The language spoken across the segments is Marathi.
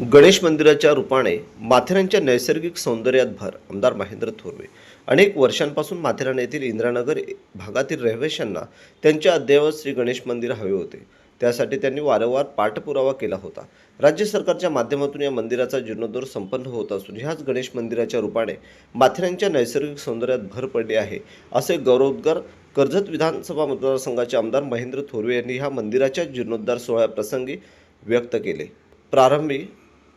गणेश मंदिराच्या रूपाने माथेरानच्या नैसर्गिक सौंदर्यात भर आमदार महेंद्र थोरवे. अनेक वर्षांपासून माथेरान येथील इंद्रानगर भागातील रहिवाशांना त्यांच्या अद्ययावत श्री गणेश मंदिर हवे होते. त्यासाठी त्यांनी वारंवार पाठपुरावा केला होता. राज्य सरकारच्या माध्यमातून या मंदिराचा जीर्णोद्धार संपन्न होत असून ह्याच गणेश मंदिराच्या रूपाने माथेरानच्या नैसर्गिक सौंदर्यात भर पडली आहे असे गौरवोद्गार कर्जत विधानसभा मतदारसंघाचे आमदार महेंद्र थोरवे यांनी ह्या मंदिराच्या जीर्णोद्धार सोहळ्याप्रसंगी व्यक्त केले. प्रारंभी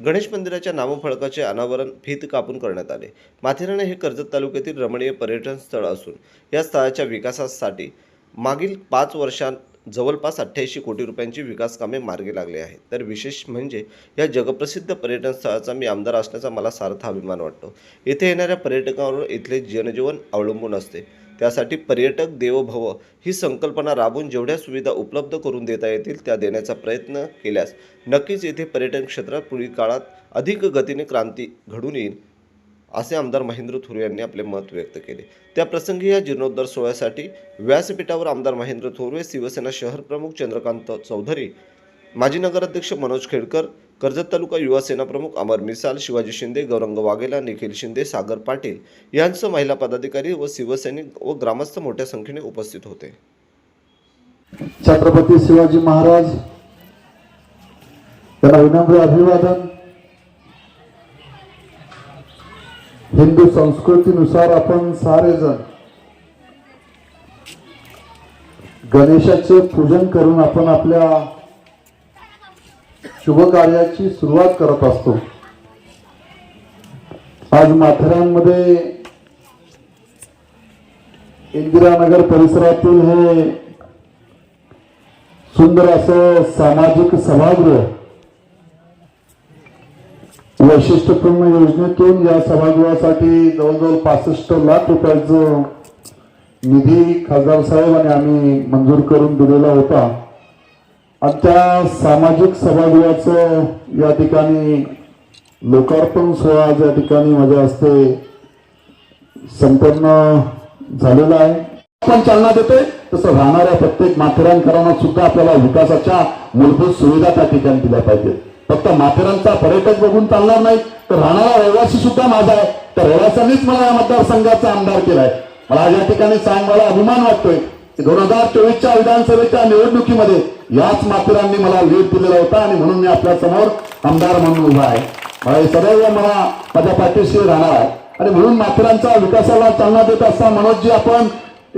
गणेश मंदिराच्या नामफळकाचे अनावरण फीत कापून करण्यात आले. माथेरान हे कर्जत तालुक्यातील रमणीय पर्यटन स्थळ असून या स्थळाच्या विकासासाठी मागील पाच वर्षांत जवळपास अठ्ठ्याऐंशी कोटी रुपयांची विकास कामे मार्गी लागली आहेत. तर विशेष म्हणजे या जगप्रसिद्ध पर्यटन स्थळाचा मी आमदार असण्याचा मला सार्थ अभिमान वाटतो. येथे येणाऱ्या पर्यटकांवर इथले जनजीवन अवलंबून असते. त्यासाठी पर्यटक देवभव ही संकल्पना राबवून जेवढ्या सुविधा उपलब्ध करून देता येतील त्या देण्याचा प्रयत्न केल्यास नक्कीच येथे पर्यटन क्षेत्रात पुढील काळात अधिक गतीने क्रांती घडून येईल असे आमदार महेंद्र थोर यांनी आपले मत व्यक्त केले. त्याप्रसंगी या जीर्णोद्धार सोहळ्यासाठी व्यासपीठावर आमदार महेंद्र थोरवे शिवसेना शहर प्रमुख चंद्रकांत चौधरी माजी नगराध्यक्ष मनोज खेडकर कर्जत तालुका युवा सेना प्रमुख अमर मिसाल शिवाजी शिंदे गौरंग वाघेला निखिल शिंदे सागर पाटील यांसह महिला पदाधिकारी व शिवसैनिक व ग्रामस्थ मोठ्या संख्येने उपस्थित होते. छत्रपती शिवाजी महाराज त्यांना विनम्र अभिवादन. हिंदू संस्कृतीनुसार आपण सारेजण गणेशाचे पूजन करून आपण आपल्या शुभ कार्याची सुरुवात करत असतो. आज माथेरानमध्ये इंदिरानगर परिसरातील हे सुंदर असं सामाजिक सभागृह वैशिष्ट्यपूर्ण योजनेतून या सभागृहासाठी जवळजवळ पासष्ट लाख रुपयाचं निधी खासदार साहेबांनी आम्ही मंजूर करून दिलेला होता. आजच्या सामाजिक सभागृहाचं या ठिकाणी लोकार्पण सोहळा ज्या या ठिकाणी माझ्या हस्ते संपन्न झालेला आहे. आपण चालना देतोय तसं राहणाऱ्या प्रत्येक माथेरानकरांना सुद्धा आपल्याला विकासाच्या मूलभूत सुविधा त्या ठिकाणी दिल्या पाहिजेत. फक्त माथेरानचा पर्यटक बघून चालणार नाही तर राहणारा रहिवासी सुद्धा माझा आहे. तर रहिवाशांनीच मला या मतदारसंघाचा आमदार केलाय. मला या ठिकाणी सांग मला अभिमान वाटतोय की दोन हजार चोवीसच्या विधानसभेच्या निवडणुकीमध्ये याच माथेरांनी मला लीड दिलेला होता आणि म्हणून मी आपल्यासमोर आमदार म्हणून उभा आहे. मला सदैव मला माझ्या पाठीशी राहणार आहे. आणि म्हणून माथेरानच्या विकासाला चालना देत असता मनोजजी आपण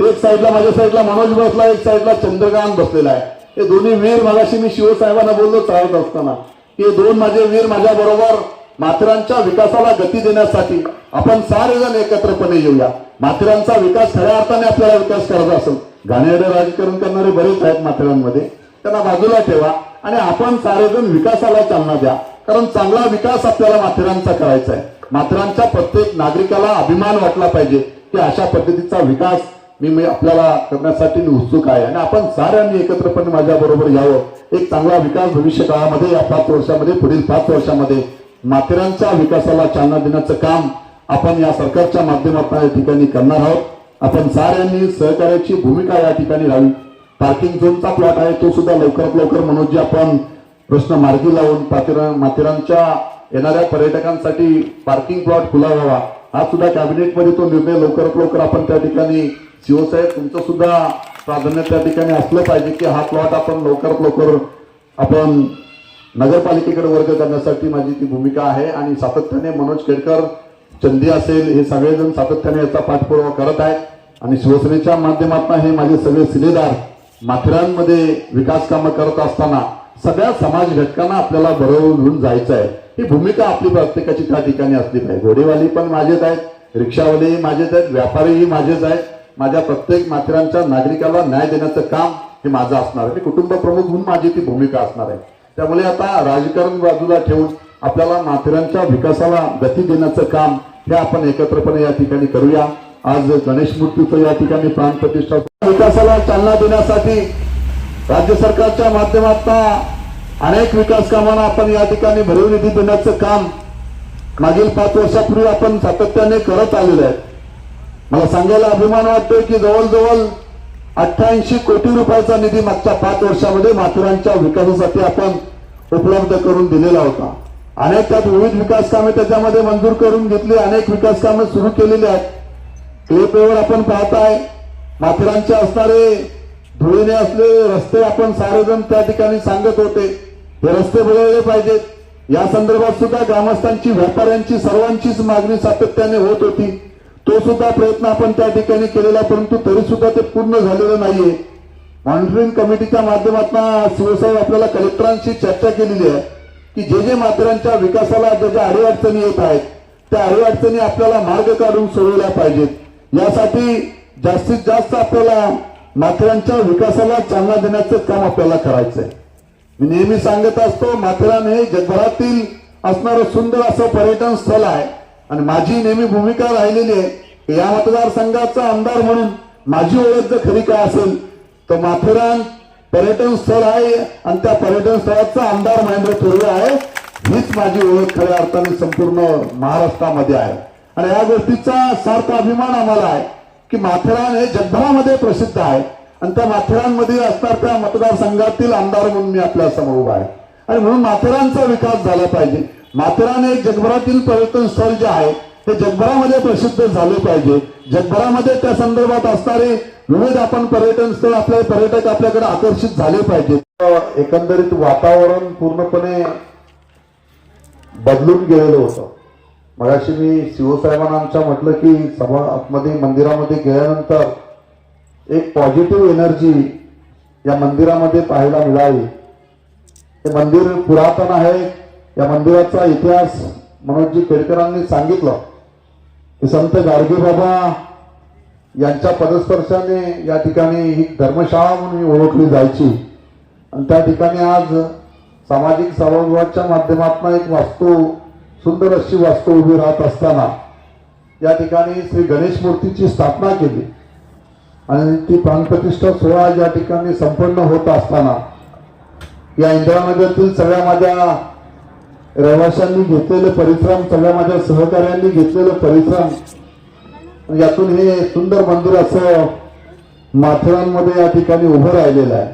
एक साईडला माझ्या साईडला मनोज बसला एक साईडला चंद्रकांत बसलेला आहे. हे दोन्ही वीर मगाशी मी शिवसाहेबांना बोललो चालत असताना. हे दोन माझे वीर माझ्या बरोबर माथेरानच्या विकासाला गती देण्यासाठी आपण सारेजण एकत्रपणे येऊया. माथेरानचा विकास खऱ्या अर्थाने आपल्याला विकास करायचा असेल. घाणेरडे राजकारण करणारे बरेच आहेत माथेरानमध्ये. त्यांना बाजूला ठेवा आणि आपण सारेजण विकासाला चालना द्या. कारण चांगला विकास आपल्याला माथेरानचा करायचा आहे. माथेरानच्या प्रत्येक नागरिकाला अभिमान वाटला पाहिजे की अशा पद्धतीचा विकास मी आपल्याला करण्यासाठी मी उत्सुक आहे. आणि आपण साऱ्यांनी एकत्रपणे माझ्या बरोबर यावं. एक चांगला विकास भविष्य काळामध्ये या पाच वर्षामध्ये पुढील पाच वर्षामध्ये माथेरानच्या विकासाला चालना देण्याचं काम आपण या सरकारच्या माध्यमातून या ठिकाणी करणार आहोत. आपण साऱ्यांनी सहकार्याची भूमिका या ठिकाणी राहावी. पार्किंग झोनचा प्लॉट आहे तो सुद्धा लवकरात लवकर मनोजी आपण प्रश्न मार्गी लावून माथेरान माथेरानच्या येणाऱ्या पर्यटकांसाठी पार्किंग प्लॉट खुला व्हावा हा सुद्धा कॅबिनेटमध्ये तो निर्णय लवकरात लवकर आपण त्या ठिकाणी शिवसाहेब तुमचं सुद्धा प्राधान्य त्या ठिकाणी असलं पाहिजे की हा प्लॉट आपण लवकरात लवकर आपण नगरपालिकेकडे वर्ग करण्यासाठी माझी ती भूमिका आहे आणि सातत्याने मनोज केडकर चंदी असेल हे सगळेजण सातत्याने याचा पाठपुरावा करत आहेत. आणि शिवसेनेच्या माध्यमातून हे माझे सगळे सिलेदार माथेरानमध्ये विकास कामं करत असताना सगळ्या समाज घटकांना आपल्याला बरोबर घेऊन जायचं आहे ही भूमिका आपली प्रत्येकाची त्या ठिकाणी असली पाहिजे. घोडेवाली पण माझेच आहेत रिक्षावालेही माझेच आहेत व्यापारीही माझेच आहेत. माझ्या प्रत्येक माथेरानच्या नागरिकाला न्याय देण्याचं काम हे माझं असणार आहे. मी कुटुंब प्रमुख म्हणून माझी ती भूमिका असणार आहे. त्यामुळे आता राजकारण बाजूला ठेवून आपल्याला माथेरानच्या विकासाला गती देण्याचं काम हे आपण एकत्रपणे या ठिकाणी करूया. आज गणेश मूर्तीचं या ठिकाणी प्राणप्रतिष्ठा विकासाला चालना देण्यासाठी राज्य सरकारच्या माध्यमातून अनेक विकास कामांना आपण या ठिकाणी भरीव निधी देण्याचं काम मागील पाच वर्षापूर्वी आपण सातत्याने करत आलेलो आहे. मला सांगायला अभिमान वाटतोय की जवळजवळ अठ्ठ्याऐंशी कोटी रुपयाचा निधी मागच्या पाच वर्षामध्ये माथुरांच्या विकासासाठी आपण उपलब्ध करून दिलेला होता. अनेक त्यात विविध विकास कामे त्याच्यामध्ये मंजूर करून घेतली अनेक विकास कामे सुरू केलेली आहेत. क्लिपेवर आपण पाहताय माथेरानचे असणारे धुळीने असलेले रस्ते आपण सारेजण त्या ठिकाणी सांगत होते. हे रस्ते बदलले पाहिजेत. या संदर्भात सुद्धा ग्रामस्थांची व्यापाऱ्यांची सर्वांचीच मागणी सातत्याने होत होती. तो सुद्धा प्रयत्न आपण त्या ठिकाणी केलेला परंतु तरी सुद्धा ते पूर्ण झालेलं नाहीये. मॉनिटरिंग कमिटीच्या माध्यमातून शिवसाहेब आपल्याला कलेक्टरांशी चर्चा केलेली आहे की जे जे माथेरानच्या विकासाला ज्या ज्या अडीअडचणी येत आहेत त्या अडीअडचणी आपल्याला मार्ग काढून सोडवल्या पाहिजेत. यासाठी जास्तीत जास्त आपल्याला माथेरानच्या विकासाला चालना देण्याचं काम आपल्याला करायचंय. मी नेहमी सांगत असतो माथेरान हे जगभरातील असणारं सुंदर असं पर्यटन स्थळ आहे. आणि माझी नेहमी भूमिका राहिलेली आहे की या मतदारसंघाचा आमदार म्हणून माझी ओळख जर खरी काय असेल तर माथेरान पर्यटन स्थळ आहे आणि त्या पर्यटन स्थळाचा आमदार महेंद्र थोरवे आहे. हीच माझी ओळख खऱ्या अर्थाने संपूर्ण महाराष्ट्रामध्ये आहे. आणि या गोष्टीचा सार्थ अभिमान आम्हाला आहे की माथेरान हे जगभरामध्ये प्रसिद्ध आहे. आणि त्या माथेरानमध्ये असणार त्या मतदारसंघातील आमदार म्हणून मी आपल्यासमोर उभा आहे. आणि म्हणून माथेरानचा विकास झाला पाहिजे. माथेरान हे जगभरातील पर्यटन स्थळ जे आहे ते जगभरामध्ये प्रसिद्ध झाले पाहिजे. जगभरामध्ये त्या संदर्भात असणारे विविध आपण पर्यटन स्थळ आपले पर्यटक आपल्याकडे आकर्षित झाले पाहिजे. एकंदरीत वातावरण पूर्णपणे बदलून गेलेलं होतं. मगाशी मी शिवसाहेबांना आमच्या म्हटलं की सभा आतमध्ये मंदिरामध्ये गेल्यानंतर एक पॉझिटिव्ह एनर्जी या मंदिरामध्ये पाहायला मिळाली. हे मंदिर पुरातन आहे. या मंदिराचा इतिहास मनोजी केळकरांनी सांगितलं. की संत गाडगे बाबा यांच्या पदस्पर्शाने या ठिकाणी ही धर्मशाळा म्हणून ओळखली जायची. आणि त्या ठिकाणी आज सामाजिक सभागृहाच्या माध्यमातून एक वास्तू सुंदर अशी वास्तू उभी राहत असताना या ठिकाणी श्री गणेश मूर्तीची स्थापना केली. आणि ती प्राणप्रतिष्ठा सोहळा या ठिकाणी संपन्न होत असताना या इंदिरानगरतील सगळ्या माझ्या रहिवाशांनी घेतलेले परिश्रम सगळ्या माझ्या सहकार्यांनी घेतलेलं परिश्रम यातून हे सुंदर मंदिर असं माथेरानमध्ये या ठिकाणी उभं राहिलेलं आहे.